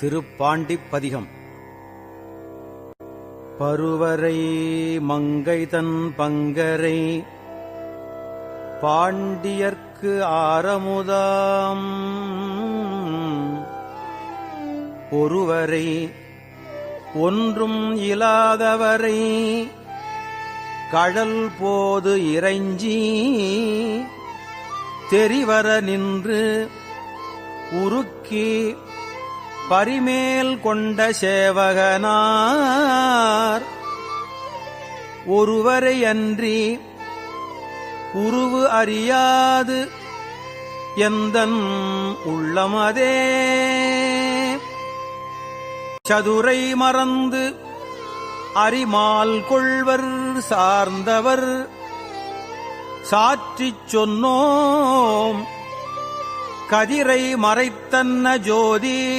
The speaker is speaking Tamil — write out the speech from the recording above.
திருப்பாண்டிப்பதிகம். பருவரை மங்கைதன் பங்கரை பாண்டியர்க்கு ஆரமுதாம். ஒருவரை ஒன்றும் இலாதவரை கடல் போது இறைஞ்சி தெரிவர நின்று உருக்கி பரிமேல் கொண்ட சேவகனார். ஒருவரை அன்றி உருவு அறியாது எந்தன் உள்ளமதே சதுரை மறந்து அரிமால் கொள்வர் சார்ந்தவர். சாற்றிச் சொன்னோம் கதிரை மறைத்தன்ன ஜோதி.